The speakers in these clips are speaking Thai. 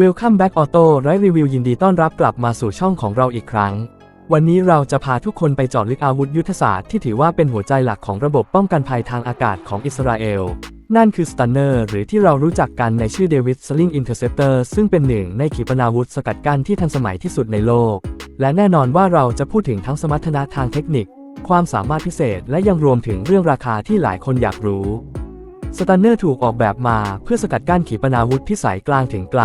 Welcome back Auto ไรรีวิวยินดีต้อนรับกลับมาสู่ช่องของเราอีกครั้ง วันนี้เราจะพาทุกคนไปเจาะลึกอาวุธยุทธศาสตร์ที่ถือว่าเป็นหัวใจหลักของระบบป้องกันภัยทางอากาศของอิสราเอล นั่นคือ Stunner หรือที่เรารู้จักกันในชื่อ David Sling Interceptor ซึ่งเป็นหนึ่งในขีปนาวุธสกัดกั้นที่ทันสมัยที่สุดในโลก และแน่นอนว่าเราจะพูดถึงทั้งสมรรถนะทางเทคนิค ความสามารถพิเศษและยังรวมถึงเรื่องราคาที่หลายคนอยากรู้ สตันเนอร์ถูกออกแบบมาเพื่อสกัดกั้นขีปนาวุธพิสัยกลางถึงไกล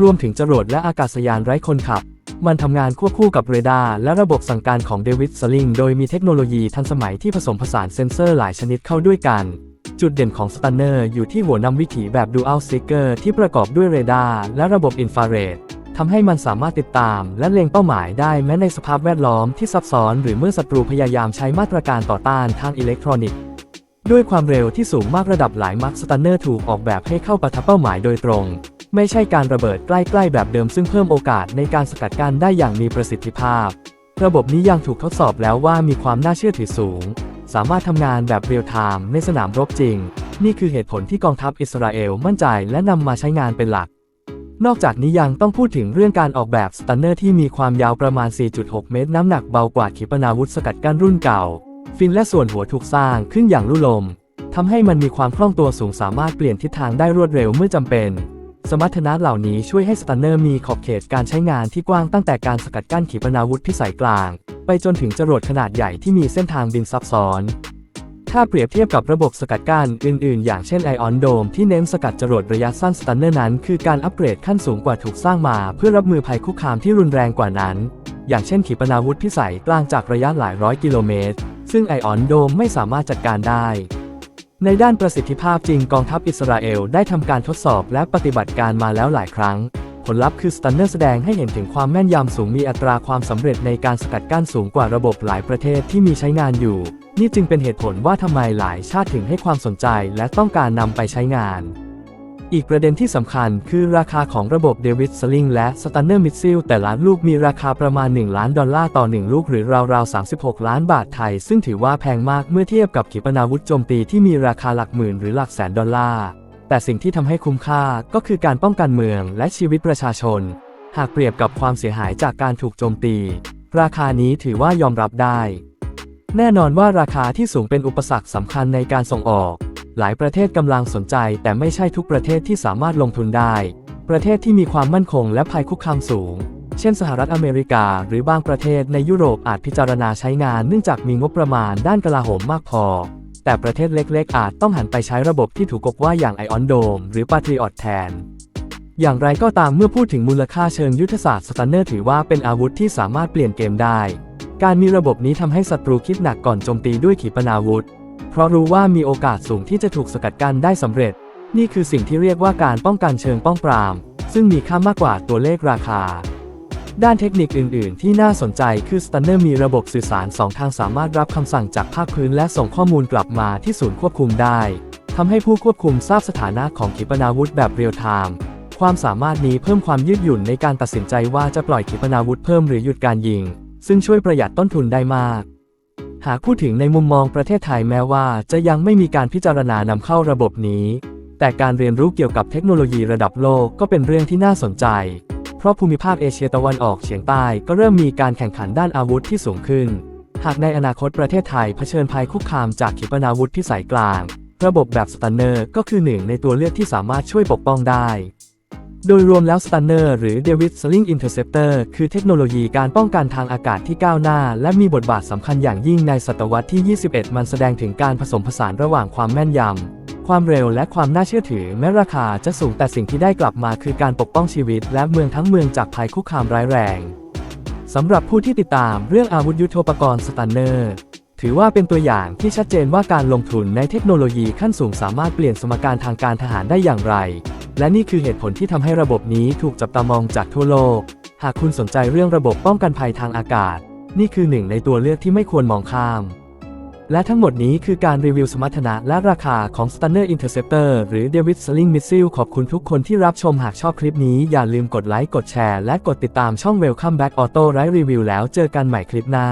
รวมถึงจรวดและอากาศยานไร้คนขับ มันทำงานควบคู่กับเรดาร์และระบบสั่งการของเดวิดสลิงโดยมีเทคโนโลยีทันสมัยที่ผสมผสานเซ็นเซอร์หลายชนิดเข้าด้วยกัน จุดเด่นของสตันเนอร์อยู่ที่หัวนำวิถีแบบ Dual Seeker ที่ประกอบด้วยเรดาร์และระบบอินฟราเรดทำให้มันสามารถติดตามและเล็งเป้าหมายได้แม้ในสภาพแวดล้อมที่ซับซ้อนหรือเมื่อศัตรูพยายามใช้มาตรการต่อต้านทางอิเล็กทรอนิกส์ ด้วยความเร็วที่สูงมากระดับหลายมักสตันเนอร์ถูกออกแบบให้เข้าปะทะเป้าหมายโดยตรง ไม่ใช่การระเบิดใกล้ๆแบบเดิมซึ่งเพิ่มโอกาสในการสกัดกั้นได้อย่างมีประสิทธิภาพ ระบบนี้ยังถูกทดสอบแล้วว่ามีความน่าเชื่อถือสูง สามารถทำงานแบบเรียลไทม์ในสนามรบจริง นี่คือเหตุผลที่กองทัพอิสราเอลมั่นใจและนำมาใช้งานเป็นหลัก นอกจากนี้ยังต้องพูดถึงเรื่องการออกแบบสตันเนอร์ที่มีความยาวประมาณ 4.6 เมตร น้ำหนักเบากว่าขีปนาวุธสกัดกั้นรุ่นเก่า ฟินและส่วนหัวถูกสร้างขึ้นอย่างลุ่ลมทำให้มันมีความคล่องตัวสูงสามารถเปลี่ยนทิศทางได้รวดเร็วเมื่อจำเป็น สมรรถนะเหล่านี้ช่วยให้สตันเนอร์มีขอบเขตการใช้งานที่กว้างตั้งแต่การสกัดกั้นขีปนาวุธพิสัยกลาง ไปจนถึงจรวดขนาดใหญ่ที่มีเส้นทางบินซับซ้อน ถ้าเปรียบเทียบกับระบบสกัดกั้นอื่น ๆ อย่างเช่นไอออนโดมที่เน้นสกัดจรวดระยะสั้นสตันเนอร์นั้น คือการอัปเกรดขั้นสูงกว่าถูกสร้างมา เพื่อรับมือภัยคุกคามที่รุนแรงกว่านั้น อย่างเช่นขีปนาวุธพิสัยกลางจากระยะหลายร้อยกิโลเมตร ซึ่งไอออนโดมไม่สามารถจัดการได้ ในด้านประสิทธิภาพจริงกองทัพอิสราเอลได้ทำการทดสอบและปฏิบัติการมาแล้วหลายครั้ง ผลลัพธ์คือสตันเนอร์แสดงให้เห็นถึงความแม่นยำสูงมีอัตราความสำเร็จในการสกัดกั้นสูงกว่าระบบหลายประเทศที่มีใช้งานอยู่ นี่จึงเป็นเหตุผลว่าทำไมหลายชาติถึงให้ความสนใจและต้องการนำไปใช้งาน อีกประเด็นที่สำคัญคือราคาของระบบเดวิดสลิงและสตันเนอร์มิสซิลแต่ละลูกมีราคาประมาณ 1 ล้านดอลลาร์ต่อ 1 ลูกหรือราวๆ 36 ล้านบาทไทย ซึ่งถือว่าแพงมากเมื่อเทียบกับขีปนาวุธโจมตีที่มีราคาหลักหมื่นหรือหลักแสนดอลลาร์ แต่สิ่งที่ทำให้คุ้มค่าก็คือการป้องกันเมืองและชีวิตประชาชน หากเปรียบกับความเสียหายจากการถูกโจมตี ราคานี้ถือว่ายอมรับได้ แน่นอนว่าราคาที่สูงเป็นอุปสรรคสำคัญในการส่งออก หลายประเทศกำลังสนใจ แต่ไม่ใช่ทุกประเทศที่สามารถลงทุนได้ ประเทศที่มีความมั่นคงและภัยคุกคามสูง เช่นสหรัฐอเมริกา หรือบางประเทศในยุโรปอาจพิจารณาใช้งานเนื่องจากมีงบประมาณด้านกลาโหมมากพอ แต่ประเทศเล็กๆ อาจต้องหันไปใช้ระบบที่ถูกกฎว่าอย่างไอออนโดมหรือปาทริออตแทนอย่างไรก็ตามเมื่อพูดถึงมูลค่าเชิงยุทธศาสตร์สตันเนอร์ถือว่าเป็นอาวุธที่สามารถเปลี่ยนเกมได้ การมีระบบนี้ทำให้ศัตรูคิดหนักก่อนโจมตีด้วยขีปนาวุธ เพราะรู้ว่ามีโอกาสสูงที่จะถูกสกัดกั้นได้สำเร็จ นี่คือสิ่งที่เรียกว่าการป้องกันเชิงป้องปราม ซึ่งมีค่ามากกว่าตัวเลขราคา ด้านเทคนิคอื่น ๆ ที่น่าสนใจคือสตันเนอร์มีระบบสื่อสารสองทางสามารถรับคำสั่งจากภาคพื้นและส่งข้อมูลกลับมาที่ศูนย์ควบคุมได้ทำให้ผู้ควบคุมทราบสถานะของขีปนาวุธแบบเรียลไทม์ความสามารถนี้เพิ่มความยืดหยุ่นในการตัดสินใจว่าจะปล่อยขีปนาวุธเพิ่มหรือหยุดการยิง ซึ่งช่วยประหยัดต้นทุนได้มาก หากพูดถึงในมุมมองประเทศไทยแม้ว่าจะยังไม่มีการพิจารณานำเข้าระบบนี้ แต่การเรียนรู้เกี่ยวกับเทคโนโลยีระดับโลกก็เป็นเรื่องที่น่าสนใจ เพราะภูมิภาคเอเชียตะวันออกเฉียงใต้ก็เริ่มมีการแข่งขันด้านอาวุธที่สูงขึ้น หากในอนาคตประเทศไทยเผชิญภัยคุกคามจากขีปนาวุธพิสัยกลาง ระบบแบบสตันเนอร์ก็คือหนึ่งในตัวเลือกที่สามารถช่วยปกป้องได้ โดยรวมแล้ว Stunner หรือ David Sling Interceptor คือเทคโนโลยีการป้องกันทางอากาศที่ก้าวหน้า และมีบทบาทสำคัญอย่างยิ่งในศตวรรษที่ 21 มันแสดงถึงการผสมผสานระหว่างความแม่นยำ ความเร็วและความน่าเชื่อถือ แม้ราคาจะสูงแต่สิ่งที่ได้กลับมาคือการปกป้องชีวิต และเมืองทั้งเมืองจากภัยคุกคามร้ายแรงสำหรับผู้ที่ติดตามเรื่องอาวุธยุโทโธปกรณ์ Stunner ถือว่าเป็นตัวอย่างที่ชัดเจนว่าการลงทุนในเทคโนโลยีขั้นสูงสามารถเปลี่ยนสมการทางการทหารได้อย่างไร และนี่คือเหตุผลที่ทำให้ระบบนี้ถูกจับตามองจากทั่วโลก หากคุณสนใจเรื่องระบบป้องกันภัยทางอากาศ นี่คือหนึ่งในตัวเลือกที่ไม่ควรมองข้าม และทั้งหมดนี้คือการรีวิวสมรรถนะและราคาของ Stunner Interceptor หรือ David Sling Missile ขอบคุณทุกคนที่รับชมหากชอบคลิปนี้อย่าลืมกดไลค์กดแชร์และกดติดตามช่อง Welcome Back Auto ไร้รีวิวแล้วเจอกันใหม่คลิปหน้า